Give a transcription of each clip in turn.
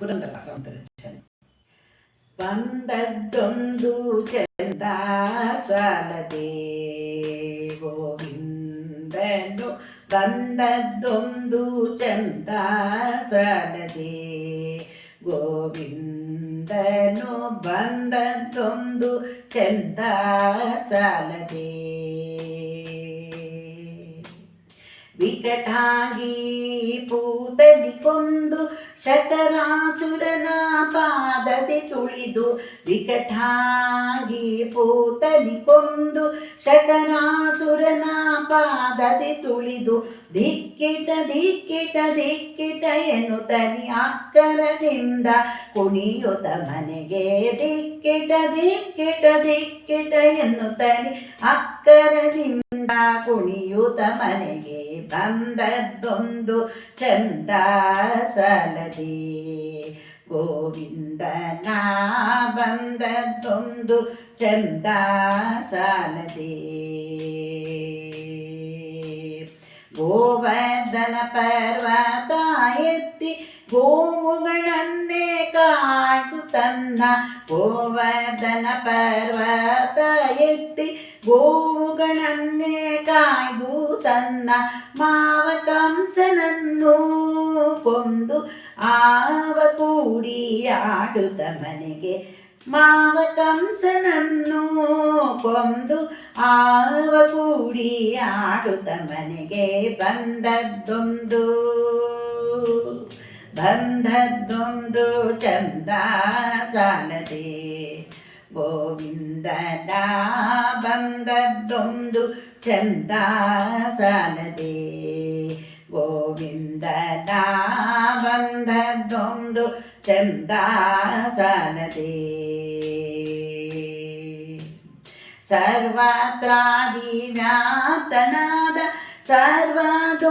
ಪುರಂದರದಾಸ ಅಂತ ರಚನೆ ಬಂದದ್ದೊಂದು ಚಂದ ಸಾಲದೆ ಗೋವಿಂದನು ಬಂದದ್ದೊಂದು ಚಂದ ಸಾಲದೆ ಗೋವಿಂದನು ಬಂದದ್ದೊಂದು ಚಂದ ಸಾಲದೆ ವಿಕಟಾಗಿ ಪೂತಲಿ ಕೊಂದು ಶತರಾಸುರನ ಪಾದದೆ ತುಳಿದು ವಿಕಟಾಗಿ ಪೂತಲಿ ಕೊಂದು ಶಕನಾಸುರನ ಪಾದದೆ ತುಳಿದು ದಿಕ್ಕಿಟ ದಿಕ್ಕಿಟ ದಿಕ್ಕಿಟ ಎನ್ನು ತನಿ ಅಕ್ಕರದಿಂದ ಕುಣಿಯುತ ಮನೆಗೆ ದಿಕ್ಕಿಟ ದಿಕ್ಕಿಟ ದಿಕ್ಕಿಟ ಎನ್ನುತ್ತಲಿ ಅಕ್ಕರದಿಂದ ಕುಣಿಯುತ ಮನೆಗೆ ಬಂದದ್ದೊಂದು ಚಂದ ಸಲದಿ ಗೋವಿಂದನ ಬಂದದ್ದೊಂದು ಚಂದ ಸಾಲದೆ ಗೋವರ್ಧನ ಪರ್ವತ ಎತ್ತಿ ಗೋವುಗಳನ್ನೇ ಕಾಯ್ದು ತನ್ನ ಗೋವರ್ಧನ ಪರ್ವತ ಎತ್ತಿ ಗೋವುಗಳನ್ನೇ ಕಾಯ್ದು ತನ್ನ ಮಾವ ಕಂಸನನ್ನು ಕೊಂದು ಆವ ಕೂಡಿ ಆಡುತ್ತ ಮನೆಗೆ ಮಾವ ಕಂಸನನ್ನು ಕೊಂದು ಆವ ಕೂಡಿ ಆಡುತ್ತ ಮನೆಗೆ ಬಂದದ್ದೊಂದು ಬಂದದ್ದೊಂದು ಚಂದ ಸಾಲದೆ ಗೋವಿಂದನ ಬಂದದ್ದೊಂದು ಚಂದ ಸಾಲದೆ ಗೋವಿಂದನ ಬಂದದ್ದೊಂದು ಚಂದ ಸಾಲದೆ ಸರ್ವತ್ರಾದಿವ್ಯಾತನಾದ ಸರ್ವದೋಷರಹಿತಾನಾದ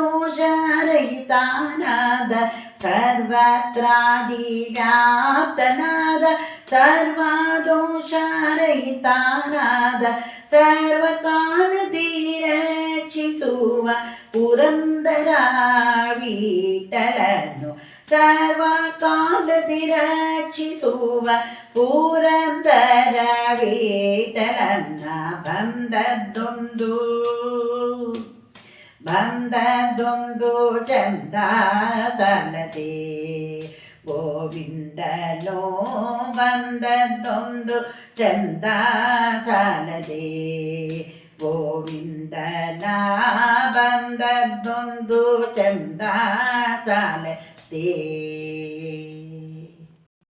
सर्वत्रादीव्याप्तनाद सर्वदोषारहितानाद सर्वकानतिरक्षिसुव पुरन्दरावीटलनु സർവകാന്തതിരക്ഷിസുവ പൂരന്തരവേട്ടലം ബന്ധദ്ദുണ്ടൂ ರಕ್ಷಿಸುವ ಪುರಂದರ ವಿಠಲನ್ನ ಬಂದದ್ದೊಂದು ಬಂದದ್ದೊಂದು ಚಂದ ಸಲದೆ ಗೋವಿಂದನೋ ಬಂದದ್ದೊಂದು ಚಂದ ಸಾಲದೆ ಗೋವಿಂದನ ಬಂದದ್ದೊಂದು ಚಂದ ಸಾಲದೆ